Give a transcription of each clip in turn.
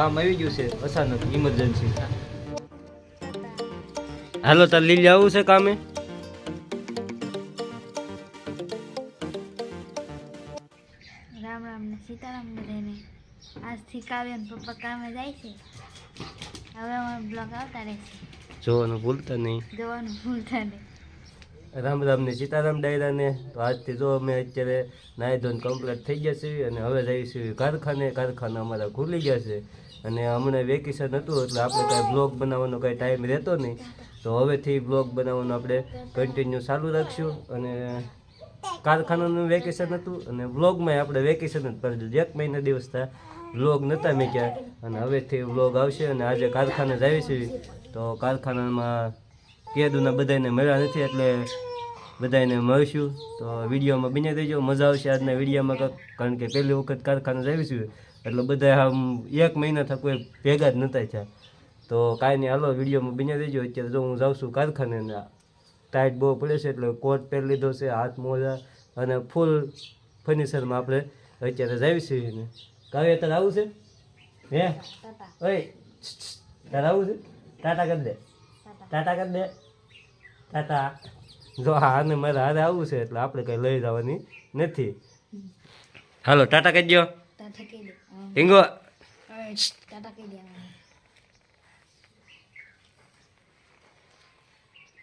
કામ આવી ગયું છે અચાનક ઇમરજન્સી હાલો તાર લીલી આવું છે કામે? રામ રામ ને સીતારામ બધાને આજથી કાવ્ય ને પપ્પા કામે જાય છે. હવે અમારો બ્લોગ આવતા રહેશે. જોવાનું ભૂલતા નહીં. જોવાનું ભૂલતા નહીં. રામ રામ ને સીતારામ ડાયરાને. તો આજથી જો અમે અત્યારે નાહી ધોન કમ્પ્લીટ થઈ ગયા છીએ અને હવે જઈશું કારખાને. કારખાના અમારા ખુલી ગયા છે અને હમણાં વેકેશન હતું એટલે આપણે કાંઈ બ્લોગ બનાવવાનો કાંઈ ટાઈમ રહેતો નહીં. તો હવેથી બ્લોગ બનાવવાનું આપણે કન્ટિન્યુ ચાલુ રાખશું અને કારખાનાનું વેકેશન હતું અને બ્લોગમાં આપણે વેકેશન જ પડ્યું એક મહિના દિવસ થયા વ્લોગ નહોતા મેં ક્યાં અને હવેથી વ્લોગ આવશે અને આજે કારખાને જ આવીશું. તો કારખાનામાં કેદુના બધાને મળ્યા નથી એટલે બધાને મળશું. તો વિડીયોમાં બની દેજો મજા આવશે આજના વિડીયોમાં કારણ કે પહેલી વખત કારખાને જ આવીશું. એટલે બધા આમ એક મહિના થયા કોઈ ભેગા જ નહોતા છે તો કાંઈ નહીં હાલો વિડીયોમાં બની દેજો અત્યારે જો હું જાઉં છું કારખાને ટાઈટ બહુ પડે છે એટલે કોટ પહેરી લીધો છે હાથ મોજા અને ફૂલ ફર્નિચરમાં આપણે અત્યારે જાવી છીએ ને કાવ્ય તારે આવું છે? હે? ઓય તારે આવું છે? ટાટા કરી દે. ટાટા કરી દે. ટાટા. જો હા ને મારે હારે આવવું છે એટલે આપણે કંઈ લઈ જવાની નથી. હાલો ટાટા કહી દો ટાટા કહી દે. હિંગો. ટાટા કહી દેવાનું.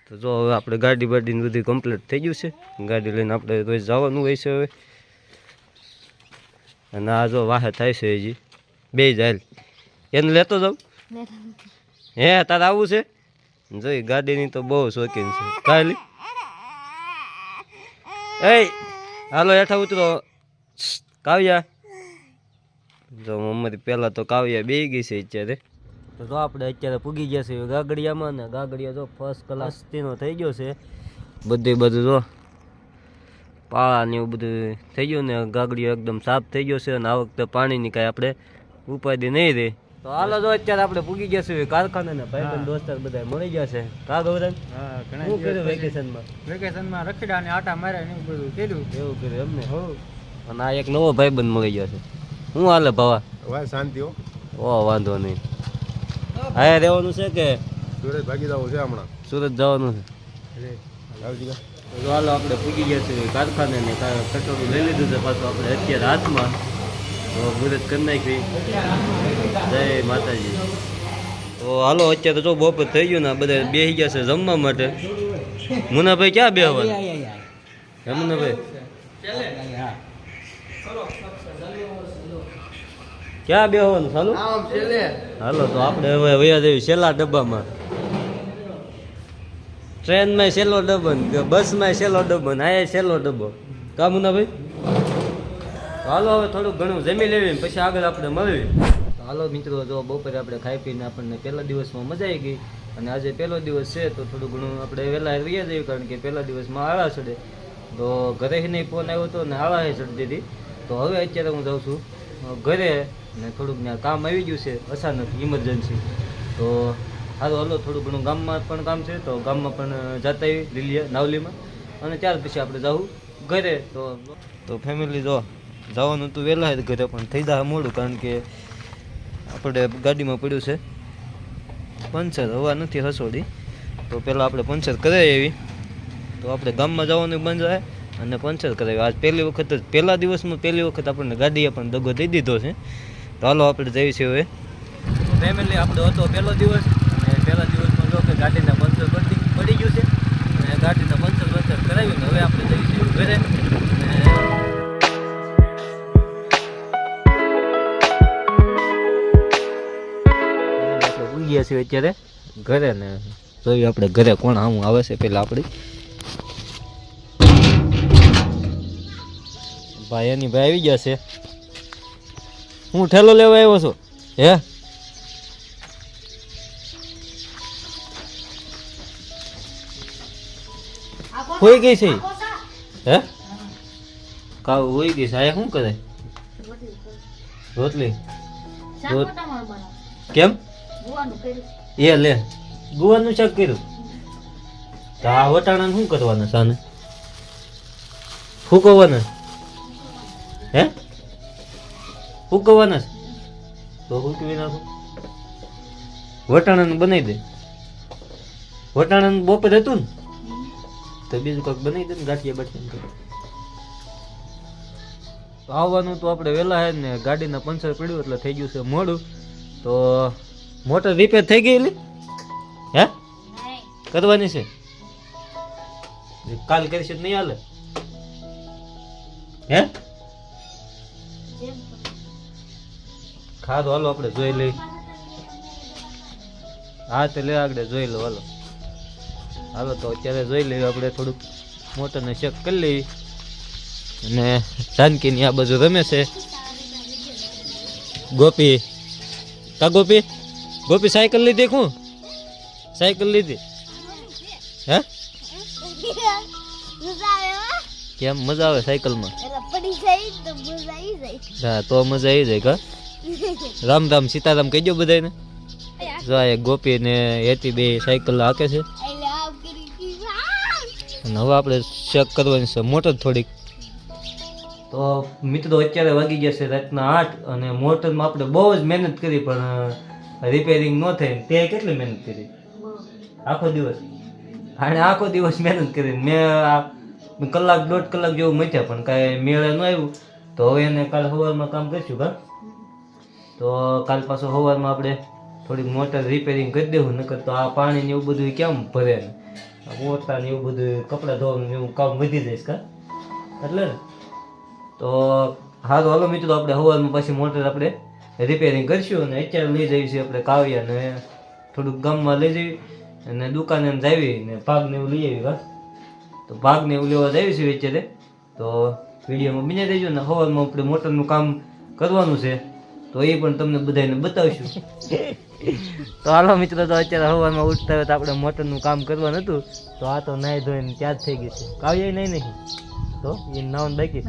તો જો હવે આપણે ગાડી બાડીને બધી કમ્પ્લીટ થઈ ગયું છે. ગાડી લઈને આપણે રોજ જવાનું હોય છે હવે. અને આ જો વાહે થાય છે હજી. બે જાય એને લેતો જાઉં? હે તારે આવવું છે? જોઈ ગાડીની તો બહુ શોખીન છે. કાલી એ હાલો હેઠા ઉતરો. કાવ્યા. જો મમ્મી પહેલાં તો કાવ્યા બે ગઈ છે અત્યારે. તો જો આપણે અત્યારે પૂગી ગયા છે ગાગડિયામાં ને ગાગડિયા જો ફર્સ્ટ ક્લાસ તેનો થઈ ગયો છે. બધું બધું જો પાળા ને એવું બધું થઈ ગયું ને ગાગડિયો એકદમ સાફ થઈ ગયો છે અને આ વખતે પાણીની કાંઈ આપણે ઉપાધિ નહીં રહે. તો હાલો જો અત્યારે આપણે પૂગી ગયા છીએ કારખાને ને ભાઈબંધ દોસ્તાર બધા મળી ગયા છે. કા ગૌરવ? હા ઘણા શું કર્યું દિવસ વેકેશનમાં વેકેશનમાં રખડા ને આટા માર્યા ને એવું બધું કર્યું. એવું કર્યું એમને? હો અને આ એક નવો ભાઈબંધ મળી ગયો છે. શું હાલે ભાવા? વાહ શાંતિ હો. ઓ વાંધો નહીં. હા રહેવાનું છે કે? સુરત ભાગી જવું છે હમણાં. સુરત જવાનું છે. હાલો આપણે પૂગી ગયા છીએ કારખાને ને કા- લઈ લીધું છે પાછું આપણે અત્યારે હાથમાં. તો મુહૂર્ત કરી નાખી. જય માતાજી. તો હાલો અત્યારે તો બપોર થઈ ગયું ને બધા બેસી ગયા છે જમવા માટે. મુનાભાઈ ક્યાં બેહવાનું હે મુનાભાઈ? ક્યાં બેહવાનું ચાલુ હાલો તો આપણે હવે વયા જઈએ છેલ્લા ડબ્બામાં. ટ્રેનમાં છેલ્લો ડબ્બો ને બસમાં છેલ્લો ડબ્બો ને આ છેલ્લો ડબ્બો. કા મુનાભાઈ? હાલો હવે થોડુંક ઘણું જમી લેવી પછી આગળ આપણે મળવી. હાલો મિત્રો, જો બપોરે આપણે ખાઈ પીને આપણને પહેલા દિવસમાં મજા આવી ગઈ. અને આજે પહેલો દિવસ છે, તો થોડું ઘણું આપણે વહેલા રહ્યા જઈએ કારણ કે પહેલા દિવસમાં આળા ચડે. તો ઘરે નહીં ફોન આવ્યો હતો ને આળા ચડતી હતી. તો હવે અત્યારે હું જાઉં છું ઘરે. ને થોડુંક ત્યાં કામ આવી ગયું છે, અચાનક ઇમરજન્સી તો સારું હાલો, થોડું ઘણું ગામમાં પણ કામ છે, તો ગામમાં પણ જતા આવી લીલિયા નાવલીમાં. અને ત્યાર પછી આપણે જવું ઘરે. તો તો ફેમિલી જો જવાનું તો વહેલા જ ઘરે, પણ થઈ જાય મોડું, કારણ કે આપણે ગાડીમાં પડ્યું છે. પંચર, હવા નથી હસોડી તો પહેલાં આપણે પંચર કરાવી એવી તો આપણે ગામમાં જવાનું બંધ જાય અને પંચર કરાવી. આજ પહેલી વખત જ, પહેલા દિવસમાં પહેલી વખત આપણને ગાડીએ પણ દગો દઈ દીધો છે. તો હાલો આપણે જઈએ છીએ હવે. ફેમિલી આપણો હતો પહેલો દિવસ અને પહેલા દિવસમાં જો કે ગાડીના પંચર પડી ગયું છે. અને ગાડીના પંચર પંચર કરાવીને હવે આપણે છીએ ઘરે. ગયા છીએ અત્યારે ઘરે ને જોઈએ આપણે ઘરે કોણ આવું આવે છે પેલા આપણે. ભાઈ એની ભાઈ આવી ગયા છે. હું ઠેલો લેવા આવ્યો છું. હે? હોઈ ગઈ છે. હે? કાવ હોઈ ગઈ છે. આ શું કરે? રોટલી. રોટ- કેમ? એ લે, ગુવાનું શાક કર્યું. તો આ વટાણા શું કરવાના સાને? ફૂકવવાના હે? ફૂકવવાના તો ફૂકવી નાખો. વટાણાનું બનાવી દે. વટાણાનું બપોર હતું ને? તો બીજું કંઈક બનાવી દે ને, ગાંઠિયા બાઠિયા આવવાનું તો આપણે વહેલા હે ને, ગાડીના પંચર પડ્યું એટલે થઈ ગયું છે મોડું. તો મોટર રિપેર થઈ ગયેલી હે? કરવાની છે? કાલ કરીશ નહીં હાલે? હે? ખાધો હાલો આપણે જોઈ લઈ હા તો લે આગળ જોઈ લો હાલો. હાલો તો અત્યારે જોઈ લઈએ આપણે થોડુંક. મોટરને ચેક કરી લઈએ. અને જાનકીની આ બાજુ રમે છે. ગોપી કા ગોપી? ગોપી સાયકલ લીધી શું સાયકલ લીધી. હે? કેમ? મજા આવે સાયકલમાં? હા, તો મજા આવી જાય કા? રામ રામ સીતારામ કહેજો બધાને જો એ ગોપી ને હેતી બે સાયકલ હાકે છે. અને હવે આપણે ચેક કરવાની છે મોટર થોડીક. તો મિત્રો અત્યારે વાગી ગયા છે રાતના આઠ અને મોટરમાં આપણે બહુ જ મહેનત કરી પણ રિપેરિંગ ન થઈ તે કેટલી મહેનત કરી? આખો દિવસ? અને આખો દિવસ મહેનત કરી. મેં કલાક દોઢ કલાક જેવું મચ્યા, પણ કાંઈ મેળે ન આવ્યું. તો હવે એને કાલ સવારમાં કામ કરીશું, કા? તો કાલ પાછો સવારમાં આપણે થોડીક મોટર રિપેરિંગ કરી દેવું, નકર તો આ પાણી ને એવું બધું કેમ ભરે ને? મોટા ને એવું બધું કપડાં ધોવાનું એવું કામ વધી જઈશ કા? એટલે તો હારું, હાલો મિત્રો, આપણે સવારમાં પછી મોટર આપણે રિપેરિંગ કરશું અને અત્યારે લઈ છીએ આપણે કાવ્યાને થોડુંક ગામમાં લઈ જઈએ અને દુકાને જાવી ને ભાગ ને એવું લઈ આવી બસ તો ભાગ ને એવું લેવા છીએ અત્યારે. તો વિડીયોમાં બિના દેજો ને હવામાં આપણે મોટરનું કામ કરવાનું છે. તો એ પણ તમને બધાને બતાવીશું. તો હાલો મિત્રો તો અત્યારે હવામાં ઉઠતા હોય તો આપણે મોટરનું કામ કરવાનું હતું. તો આ તો નાહી ધોઈને ત્યાં જ થઈ ગઈ છે. કાવ્ય નહીં નહીં તો એ નાવાનું બાકી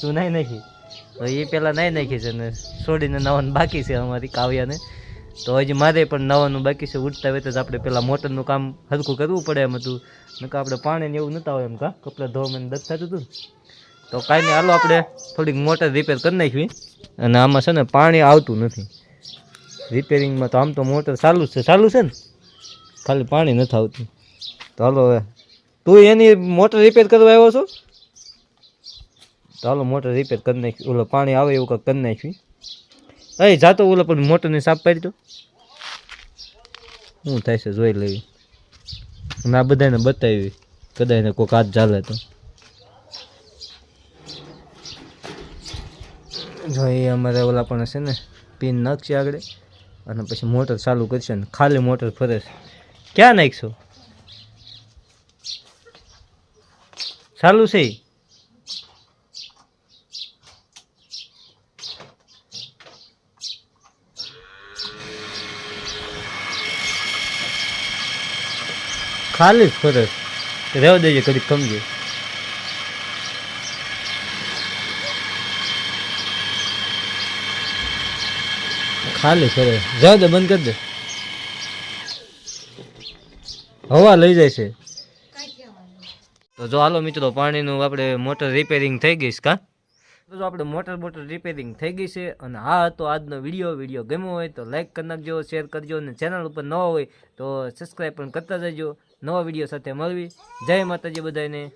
તું નાહી નાખી? એ પહેલાં નહીં નાખી છે ને છોડીને નવાનું બાકી છે અમારી કાવ્યાને. તો હજી મારે પણ નવાનું બાકી છે ઉઠતા હોય તો જ આપણે પહેલાં મોટરનું કામ હરખું કરવું પડે એમ હતું. નકા આપણે પાણીને એવું નતા હોય એમ કા, કપડાં ધોવામાં દસ થતું હતું તો કાંઈ નહીં હાલો આપણે થોડીક મોટર રિપેર કરી નાખવી. અને આમાં છે ને પાણી આવતું નથી. રિપેરિંગમાં તો આમ તો મોટર ચાલુ છે ચાલુ છે ને? ખાલી પાણી નથી આવતું. તો હાલો હવે. તું એની મોટર રિપેર કરવા આવ્યો છો? તો હાલો મોટર રિપેર કરી નાખી. ઓલો પાણી આવે એવું કંઈક કરી નાખ્યું. એ જાતો ઓલો પણ મોટરને સાફ પાડી દો. શું થાય છે જોઈ લેવી. અને આ બધાને બતાવી. કદાચ કોઈક હાથ ચાલે તો. જો એ અમારે ઓલા પણ હશે ને, પિન નાખશે આગળ. અને પછી મોટર ચાલુ કરશે ને ખાલી મોટર ફરે ક્યાં નાખશો? ચાલુ છે ખાલી જ ફરે રહેવા દેજો કદી કમજે ખાલી ફરે જવા દે બંધ કરી દે. હવા લઈ જાય છે. તો જો હાલો મિત્રો, પાણીનું આપણે મોટર રિપેરિંગ થઈ ગઈ કા? તો જો આપણે મોટર મોટર રિપેરિંગ થઈ ગઈ છે અને આ હતો આજનો વીડિયો. વીડિયો ગમ્યો હોય તો લાઇક કરી નાખજો શેર કરજો અને ચેનલ ઉપર ન હોય તો સબસ્ક્રાઈબ પણ કરતા જજો. નવા વીડિયો સાથે મળવી. જય માતાજી બધાને